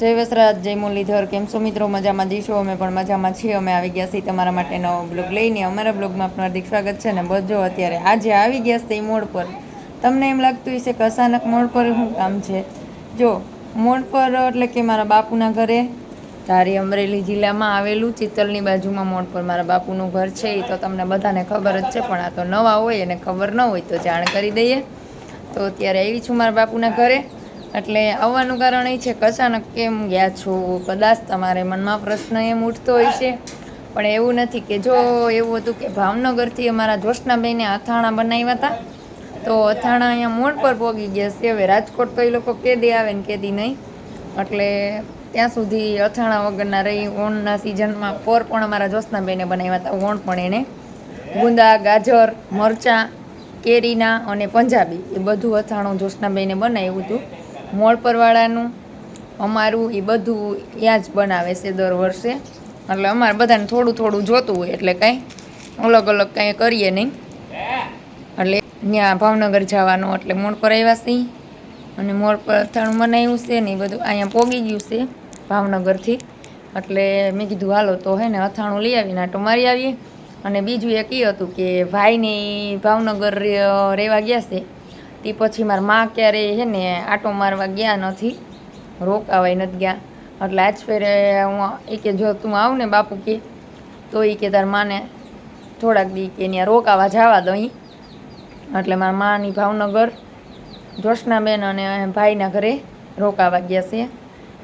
જય વસરાજ, જય મુરલીધર, કેમ છો મિત્રો? મજામાં જઈશું અમે પણ, મજામાં છીએ. અમે આવી ગયા છીએ તમારા માટે નવો બ્લોગ લઈને. અમારા બ્લોગમાં આપનું હાર્દિક સ્વાગત છે ને બધો અત્યારે આજે આવી ગયા છે મોડ પર. તમને એમ લાગતું હશે કે અચાનક મોડ પર શું કામ છે? જો, મોડ પર એટલે કે મારા બાપુના ઘરે, ધારી અમરેલી જિલ્લામાં આવેલું ચિત્તલની બાજુમાં મોડ પર મારા બાપુનું ઘર છે. એ તો તમને બધાને ખબર જ છે, પણ આ તો નવા હોય અને ખબર ન હોય તો જાણ કરી દઈએ. તો અત્યારે આવી છું મારા બાપુના ઘરે. એટલે આવવાનું કારણ એ છે કે અચાનક કેમ ગયા છો, કદાચ તમારે મનમાં પ્રશ્ન એમ ઉઠતો હોય છે. પણ એવું નથી કે જો એવું હતું કે ભાવનગરથી અમારા જોશનાબેને અથાણા બનાવ્યા હતા, તો અથાણા અહીંયા મોડ પર પહોંચી ગયા છે. હવે રાજકોટ તો એ લોકો કેદી આવે ને કેદી નહીં. એટલે ત્યાં સુધી અથાણા વગરના રહી ઓણના સિઝનમાં પોર પણ અમારા જોશનાબેને બનાવ્યા હતા. ઓણ પણ એને ગુંદા, ગાજર, મરચાં, કેરીના અને પંજાબી એ બધું અથાણું જોશનાબેને બનાવ્યું હતું. મોળ પરવાળાનું અમારું એ બધું ત્યાં જ બનાવે છે દર વર્ષે. એટલે અમારે બધાને થોડું થોડું જોતું હોય એટલે કાંઈ અલગ અલગ કાંઈ કરીએ નહીં. એટલે ત્યાં ભાવનગર જવાનું એટલે મોડ પર આવ્યા છીએ અને મોડ પર અથાણું બનાવ્યું છે ને એ બધું અહીંયા પોગી ગયું છે ભાવનગરથી. એટલે મેં કીધું, હાલો, તો હે ને અથાણું લઈ આવીને આટો મારી આવીએ. અને બીજું એક એ હતું કે ભાઈને ભાવનગર રહેવા ગયા છે. તે પછી મારા મા ક્યારેય છે ને આટો મારવા ગયા નથી. રોકાવાય નથી ગયા. એટલે આજ ફેરે હું એ કે જો તું આવ ને બાપુ કે, તો એ કે તાર માને થોડાક દી કે ત્યાં રોકાવા જવા દો અહીં એટલે મારા માની ભાવનગર જોશનાબેન અને ભાઈના ઘરે રોકાવા ગયા છે.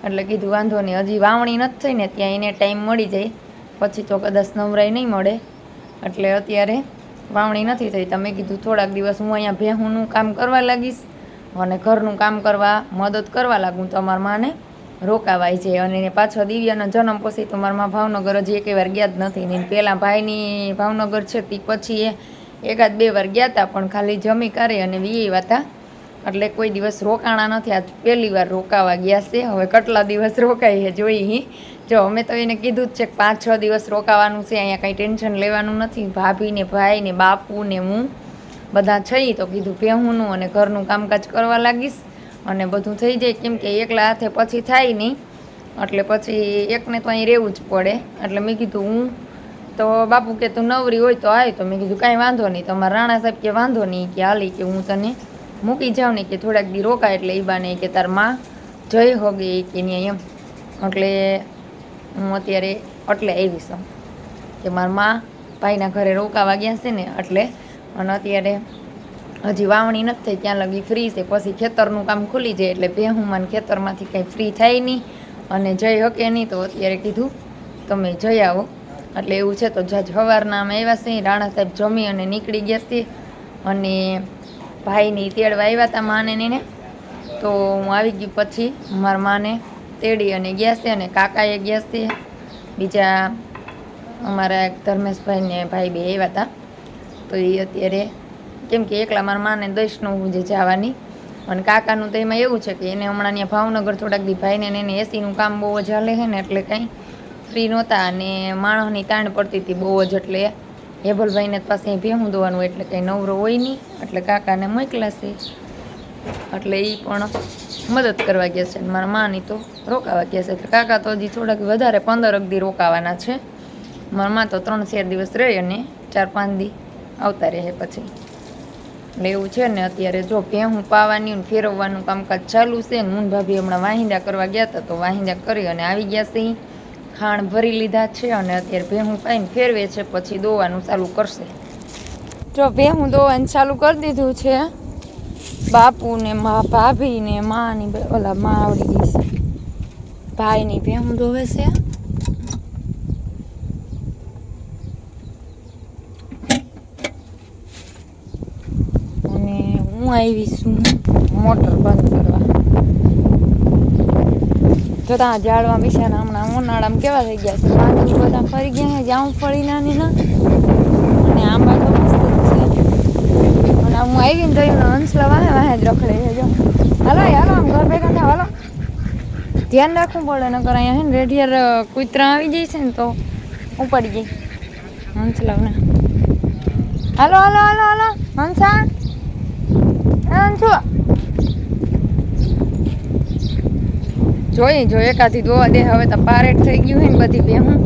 એટલે કીધું વાંધો નહીં હજી વાવણી નથી થઈ ને ત્યાં એને ટાઈમ મળી જાય. પછી તો કદાચ નવરાઈ નહીં મળે. એટલે અત્યારે વાવણી નથી થઈ. તમે કીધું થોડાક દિવસ હું અહીંયા ભેહુંનું કામ કરવા લાગીશ અને ઘરનું કામ કરવા મદદ કરવા લાગું. તો અમારા માને રોકાવાય છે. અને એને પાછો દિવ્યાનો જન્મ પછી તો મારા મા ભાવનગર હજી એક વાર ગયા જ નથી. ને પહેલાં ભાઈની ભાવનગર છે તે પછી એ એકાદ બે વાર ગયા હતા પણ ખાલી જમી કરે અને વી હતા એટલે કોઈ દિવસ રોકાણા નથી. આજ પહેલી વાર રોકાવા ગયા છે. હવે કેટલા દિવસ રોકાઈએ જોઈએ જો અમે તો એને કીધું જ છે કે પાંચ છ દિવસ રોકાવાનું છે, અહીંયા કંઈ ટેન્શન લેવાનું નથી. ભાભી ને ભાઈ ને બાપુ ને હું બધા છઈ તો કીધું ભેહુંનું અને ઘરનું કામકાજ કરવા લાગીશ. અને બધું થઈ જાય કેમ કે એકલા હાથે પછી થાય નહીં. એટલે પછી એકને તો અહીં રહેવું જ પડે. એટલે મેં કીધું હું તો બાપુ કે તું નવરી હોય તો આય. તો મેં કીધું કાંઈ વાંધો નહીં. તો મારા રાણા સાહેબ કે વાંધો નહીં કે હાલી કે હું તને મૂકી જાઉં ને કે થોડાક દી રોકાય એટલે એ બાને કે તારમાં જઈ હોગે કે નહીં એમ. એટલે હું અત્યારે એટલે આવી છું. કે મારા મા ભાઈના ઘરે રોકાવા ગયા છે ને એટલે અને અત્યારે હજી વાવણી નથી થઈ, ત્યાં લગી ફ્રી છે. પછી ખેતરનું કામ ખુલી જાય એટલે ભેહુંમાં ને ખેતરમાંથી કંઈ ફ્રી થાય નહીં. અને જઈ શકે નહીં તો અત્યારે કીધું, તમે જઈ આવો. એટલે એવું છે તો જજ સવારના અમે આવ્યા છીએ. રાણા સાહેબ જમી અને નીકળી ગયા છીએ અને ભાઈની તેડવા આવ્યા હતા માને ને તો હું આવી ગઈ પછી મારા માને તેડી અને ગયા છે અને કાકાએ ગયા છે. બીજા અમારા ધર્મેશભાઈ ને ભાઈ બે આવ્યા હતા. તો એ અત્યારે કેમ કે એકલા મારા માને દસનું જે જવાની. અને કાકાનું તો એમાં એવું છે કે એને હમણાં ત્યાં ભાવનગર થોડાક દી ભાઈને એને એસીનું કામ બહુ જ હાલે છે ને એટલે કાંઈ ફ્રી નહોતા અને માણસની તાણ પડતી હતી બહુ જ એટલે હેબલભાઈને પાસે ભેહું દોવાનું એટલે કંઈ નવરો હોય નહીં. એટલે કાકાને મોકલાશે. એટલે એ પણ મદદ કરવા ગયા છે. મારા માની તો રોકાવા ગયા છે. કાકા તો હજી થોડાક વધારે પંદર અગદી રોકાવાના છે. મારા મા તો ત્રણ ચાર દિવસ રહે અને ચાર પાંચ દી આવતા રહે પછી. એટલે એવું છે ને અત્યારે જો ભેહું પાવાની ફેરવવાનું કામકાજ ચાલુ છે ને મૂન ભાભી હમણાં વાહિંદા કરવા ગયા હતા તો વાહિંદા કરી અને આવી ગયા છે. ખાણ ભરી લીધા છે અને અત્યારે ભેહું પાઈને ફેરવે છે, પછી દોવાનું ચાલુ કરશે. જો ભેહું દોવાનું ચાલુ કરી દીધું છે બાપુ ને મા ભાભી ને મા ની ઓલા મા આવડી ગઈ છે. ભાઈ ની ભેહું દોવે છે? અને હું આવી છું મોટર બંધ કરવા. જો ત્યાં ઝાડવા હમણાં ઉનાળામાં કેવા થઈ ગયા છે? બધા ફરી ગયા છે જાઉં ફળી નાની ના. અને આંબા છે હું આવીને જોયું હંસલા વાહે વાહે જ રખડે છે, જો. હાલો હાલો, આમ ઘર ભેગા થાય, હાલો. ધ્યાન રાખવું પડે, નકર અહીંયા હે ને રેડિયર કૂતરા આવી જાય છે ને તો ઉપાડી જાય હંસલાવને હાલો હાલો હાલો હાલો. હંસા હંસુ જોઈ જો એકાથી દોવા દે. હવે તો પારેટ થઈ ગયું હોય ને બધી બેહું.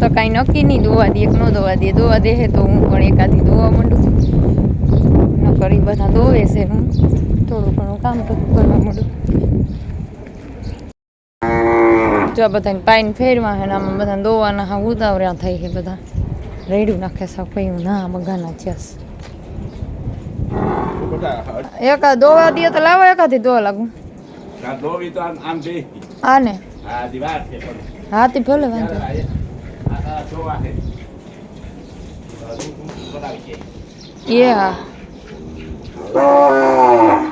તો કાંઈ નક્કી નહીં, દોવા દે કે ન દોવા દે. દોવા દે તો હું પણ એકાથી દોવા માંડું. ન કરી બધા દોવે છે હું થોડું ઘણું કામ તો કરવા માંડું જો બધાને પાઈન ફેરવા હે આમાં બધા દોવાના હા ઉતાવળ્યા થઈ છે બધા. રેડ્યું નાખે છે કયું ના બગાના ચેસ એકા દોવા દે તો લાવો એકાથી દોવા લાગુ. આને? હા તો ભલે વાંધો. આ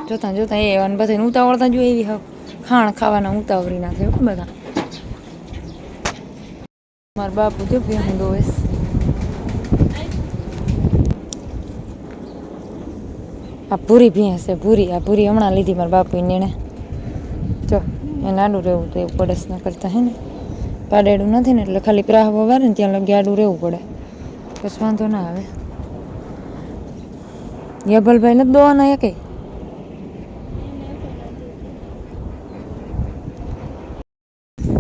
જોતા જોતા એ અને બધાને ઉતાવળતા જો એવી હાવ ખાણ ખાવાના ઉતાવળી ના હો બધા. મારા બાપુ જો હું દોવેશ આ પૂરી ભેંસ છે પૂરી આ પૂરી હમણાં લીધી મારા બાપુ એને જો, એ નાડું રહેવું તો એવું પડે ના કરતા હે ને. પાડેડું નથી ને એટલે ખાલી પ્રાહ વારે ને ત્યાં લગી આડું રહેવું પડે. પછી વાંધો ના આવે. યભલભાઈ નથી દોવાના એકે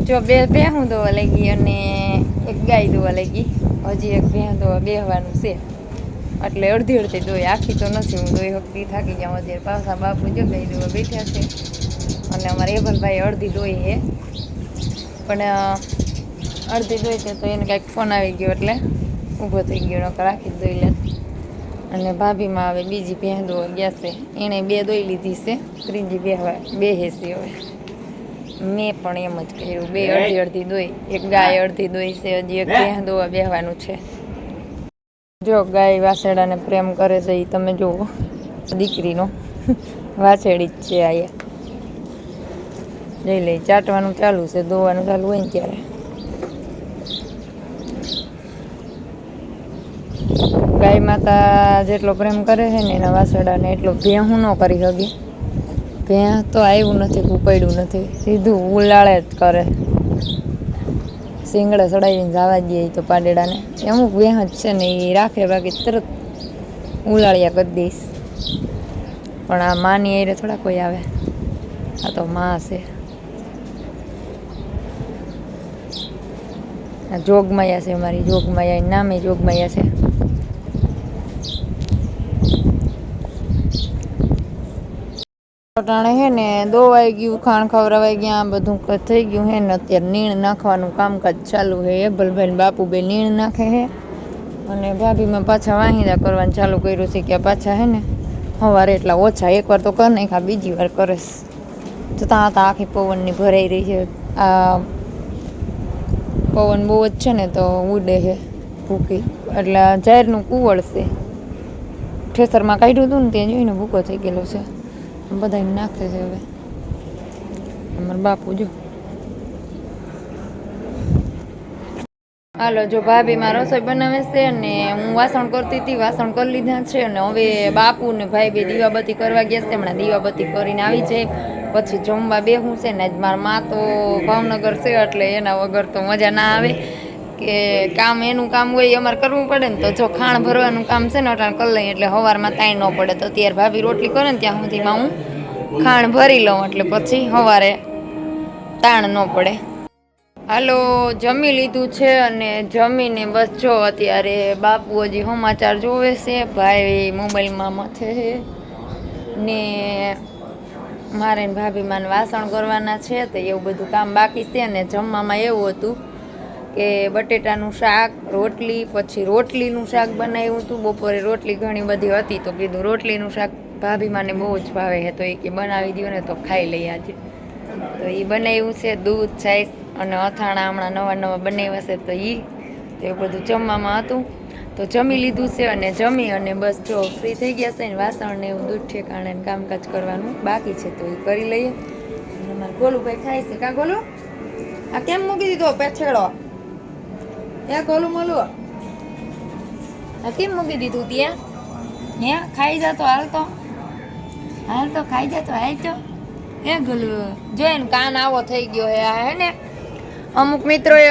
જો બે બે હું દોવા લાગી અને એક ગાય દોવા લાગી. હજી એક ભેં દોવા બેહવાનું છે. એટલે અડધી અડધી દોઈ. આખી તો નથી હું દોઈ વખતે થાકી ગયા અત્યારે પાછા બાપુ જો ગાય દોવા બેઠા છે. અને અમારે એભલભાઈ અડધી દોઈ છે. પણ અડધી દોઈ છે તો એને કાંઈક ફોન આવી ગયો એટલે ઊભો થઈ ગયો. નકર આખી દોઈ લે. અને ભાભીમાં હવે બીજી ભેં દોવા ગયા છે. એણે બે દોઈ લીધી છે. ત્રીજી બે બે હેસી હવે. મેં પણ એમ જ કર્યું. બે અડધી અડધી દોઈ. એક ગાય અડધી દોઈ છે. હજી એક ભેં દોવા બેહવાનું છે. જો ગાય વાસેડાને પ્રેમ કરે છે એ તમે જુઓ દીકરીનો. વાછેડી જ છે આયા જઈ લઈ. ચાટવાનું ચાલુ છે. ધોવાનું ચાલુ હોય ને ત્યારે. ગાય માતા જેટલો પ્રેમ કરે છે ને એના વાસડાને એટલો ભેહું ન કરી શકી. ભેં તો આવ્યું નથી ઉપાડ્યું નથી, સીધું ઉલાળે જ કરે. શિંગડે ચડાવીને જવા દે તો પાડેડાને અમુક ભેં જ છે ને એ રાખે બાકી તરત ઉલાળ્યા કરી દઈશ. પણ આ માની એરે થોડા કોઈ આવે. આ તો માં છે. આ જોગમાયા છે મારી જોગમાયા નામે જોગમાયા છે. અટાણે હે ને દોવાઈ ગયું, ખાણ ખવરાવાઈ ગયા બધું થઈ ગયું હે ને અત્યારે નીણ નાખવાનું કામકાજ ચાલુ હે ભલભાઈ બાપુ બે નીણ નાખે હે. અને ભાભીમાં પાછા વાહિંદા કરવાનું ચાલુ કર્યું છે કે પાછા હે ને સવારે એટલા ઓછા, એકવાર તો કરી નાખ્યા, બીજી વાર કરસ. તો ત્યાં હતા આખી પવનની ભરાઈ રહી છે. આ પવન બહુ જ છે ને તો ઉડે છે ભૂકી. એટલે ઝેરનું કુવળ છે. ઠેસરમાં કાઢ્યું હતું ને તે જોઈને ભૂકો થઈ ગયેલો છે. બધા નાખે છે હવે. અમારા બાપુ જો. હાલો, જો ભાભી માં રસોઈ બનાવે છે અને હું વાસણ કરતી હતી, વાસણ કરી લીધા છે અને હવે બાપુ ને ભાઈ બે દીવાબત્તી કરવા ગયા છે. હમણાં દીવાબત્તી કરીને આવી છે. પછી જમવા બેહું છે ને આજ મારા મા તો ભાવનગર છે એટલે એના વગર તો મજા ના આવે. કે કામ એનું કામ હોય અમારે કરવું પડે ને તો જો ખાણ ભરવાનું કામ છે ને અટાણ કરી લઈએ એટલે સવારમાં તાઈ ન પડે. તો અત્યારે ભાભી રોટલી કરે ને ત્યાં સુધીમાં હું ખાણ ભરી લઉં એટલે પછી સવારે તાણ ન પડે. હાલો, જમી લીધું છે અને જમીને બસ જો અત્યારે બાપુ હજી સમાચાર જોવે છે. ભાઈ મોબાઈલમાં મથે ને મારે ભાભીમાં વાસણ કરવાના છે તો એવું બધું કામ બાકી છે ને જમવામાં એવું હતું કે બટેટાનું શાક, રોટલી, પછી રોટલીનું શાક બનાવ્યું હતું. બપોરે રોટલી ઘણી બધી હતી તો કીધું, રોટલીનું શાક ભાભી માને બહુ જ ભાવે છે તો એ કે બનાવી દો ને તો ખાઈ લઈએ આજે. તો એ બનાવ્યું છે, દૂધ, છાશ અને અથાણા હમણાં નવા નવા બનાવ્યા છે, તો એ તો એ બધું જમવામાં હતું. તો જમી લીધું છે અને જમી અને બસ જો ફ્રી થઈ ગયા છે ને વાસણ ને એવું દૂધ ઠેકાણે કામકાજ કરવાનું બાકી છે, તો એ કરી લઈએ. અને અમારે ગોલુભાઈ ખાય છે. કા ગોલું? આ કેમ મૂકી દીધો પેછેડો? એ કોલું મોલું કેમ મૂકી દીધું ત્યાં? હે ખાઈ જતો હાલ તો. હાલ તો ખાઈ જતો, હાલ તો. એ ગોલું, જો એનું કાન આવો થઈ ગયો હે હે ને. અમુક મિત્રોએ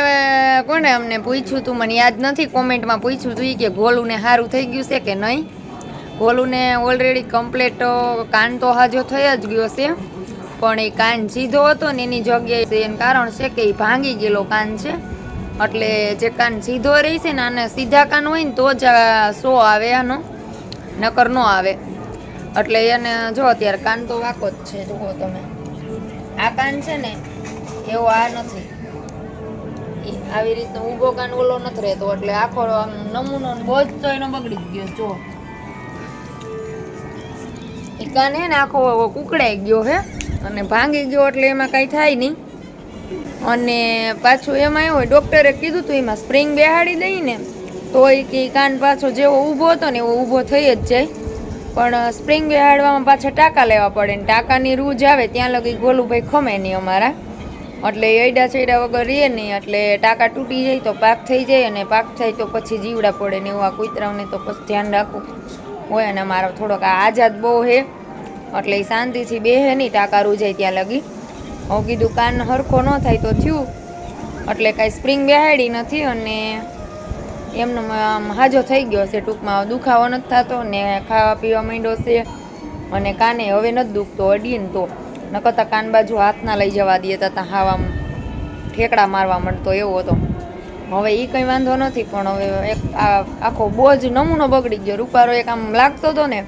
કોને અમને પૂછ્યું તું, મને યાદ નથી, કોમેન્ટમાં પૂછ્યું તું કે ગોલુને સારું થઈ ગયું છે કે નહીં? ગોલુને ઓલરેડી કમ્પ્લેટ કાન તો હાજો થઈ જ ગયો છે. પણ એ કાન સીધો હતો ને એની જગ્યાએ એનું કારણ છે કે એ ભાંગી ગયેલો કાન છે. એટલે જે કાન સીધો રહેશે ને આને સીધા કાન હોય ને તો જ સો આવે આનો, નકર ન આવે. એટલે એને જો અત્યારે કાન તો વાકો જ છે, જુઓ તમે. આ કાન છે ને, એવો આ નથી. આવી રીતનો ઊભો કાન ઓલો નથી રહેતો, એટલે આખો આમ નમૂનો બોજ તો એનો બગડી ગયો જો એ કાન હે ને આખો કુકડાઈ ગયો હે, અને ભાંગી ગયો, એટલે એમાં કાંઈ થાય નહીં. અને પાછું એમાં એવું હોય ડૉક્ટરે કીધું હતું એમાં સ્પ્રિંગ બેહાડી દઈને તો એ કે કાન પાછો જેવો ઊભો હતો ને એવો ઊભો થઈ જ જાય. પણ સ્પ્રિંગ બેહાડવામાં પાછા ટાંકા લેવા પડે ને ટાંકાની રૂજ આવે ત્યાં લગી ગોલુભાઈ ખમે નહીં અમારા. એટલે એડા ચેડા વગર રહીએ નહીં, એટલે ટાંકા તૂટી જાય તો પાક થઈ જાય અને પાક થાય તો પછી જીવડા પડે ને એવું આ કૂતરાઓને તો પછી ધ્યાન રાખવું હોય અને મારો થોડોક આઝાદ બહુ હે, એટલે એ શાંતિથી બેહે નહીં, ટાંકા રૂજાય ત્યાં લગી. હું કીધું કાન હરખો ન થાય તો થયું. એટલે કાંઈ સ્પ્રિંગ બેહાડી નથી અને એમનો હાજો થઈ ગયો છે ટૂંકમાં. દુખાવો નથી થતો ને ખાવા પીવા માંડ્યો છે અને કાને હવે નથી દુખતો અડીને તો. નકરતા કાન બાજુ હાથના લઈ જવા દઈએ, તા હાવ ઠેકડા મારવા મળતો એવો હતો. હવે એ કંઈ વાંધો નથી, પણ હવે એક આખો બોજ નમૂનો બગડી ગયો. રૂપારો એક આમ લાગતો હતો ને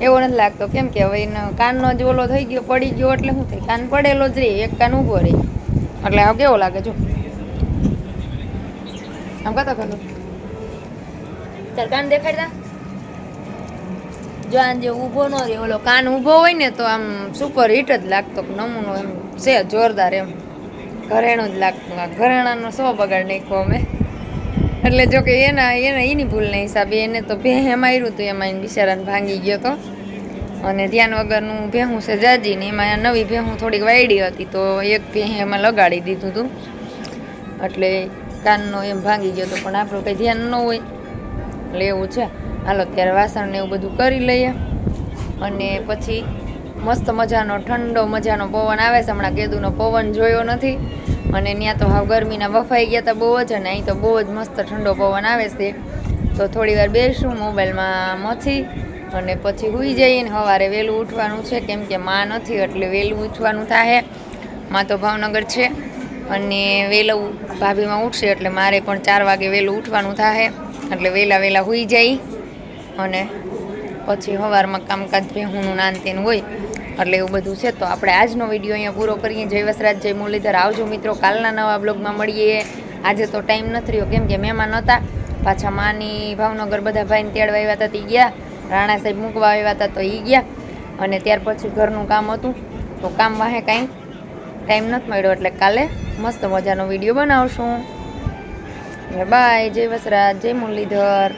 એવો નથી લાગતો. કેમ કે હવે એનો કાનનો જ ઓલો થઈ ગયો, પડી ગયો એટલે શું થાય? કાન પડેલો જ રહે, એક કાન ઊભો રહે. એટલે હવે કેવો લાગે જો? આમ કતો ખલો ચાલ કાન દેખાડતા જો આન જે ઊભો ન રહે, ઓલો કાન ઊભો હોય ને તો આમ સુપર હિટ જ લાગતો નમૂનો એમ છે જોરદાર એમ. ઘરેણું જ લાગતું ઘરેણાનો સો બગાડ નાખ્યો અમે. એટલે જો કે એના એના, એની ભૂલના હિસાબે એને તો ભે માર્યું હતું એમાં એને બિચારાને ભાંગી ગયો તો. અને ધ્યાન વગરનું ભેહું છે જાજી ને એમાં નવી ભેહું થોડીક વાયડી હતી તો એક ભેહ એમાં લગાડી દીધું હતું એટલે કાનનો એમ ભાંગી ગયો તો પણ આપણું કંઈ ધ્યાન ન હોય. એટલે એવું છે. હાલો ત્યારે વાસણ ને એવું બધું કરી લઈએ. અને પછી મસ્ત મજાનો ઠંડો મજાનો પવન આવે છે. હમણાં કેદુનો પવન જોયો નથી. અને ત્યાં તો હાવ ગરમીના વફાઈ ગયા હતા બહુ જ અને અહીં તો બહુ જ મસ્ત ઠંડો પવન આવે છે. તો થોડી વાર બેસું, મોબાઈલમાં મથી અને પછી હુઈ જઈને સવારે વહેલું ઉઠવાનું છે. કેમ કે માં નથી, એટલે વહેલું ઉઠવાનું થાયમાં તો ભાવનગર છે અને વહેલું ભાભીમાં ઉઠશે, એટલે મારે પણ ચાર વાગે વહેલું ઉઠવાનું થાય એટલે વહેલા વહેલા હુઈ જાય. અને પછી સવારમાં કામકાજ ભેહુંનું નાન તેનું હોય. એટલે એવું બધું છે. તો આપણે આજનો વીડિયો અહીંયા પૂરો કરીએ. જય વસરાજ, જય મુરલીધર. આવજો મિત્રો, કાલના નવા બ્લોગમાં મળીએ. આજે તો ટાઈમ નથી રહ્યો કેમ કે મહેમાન હતા પાછા માની, ભાવનગર બધા ભાઈને તેડવા આવ્યા હતા, તે ગયા. રાણા સાહેબ મૂકવા આવ્યા હતા, તો એ ગયા. અને ત્યાર પછી ઘરનું કામ હતું. તો કામ વાહે કાંઈ ટાઈમ નથી મળ્યો, એટલે કાલે મસ્ત મજાનો વીડિયો બનાવશું. બાય, જય વસરાજ, જય મુરલીધર.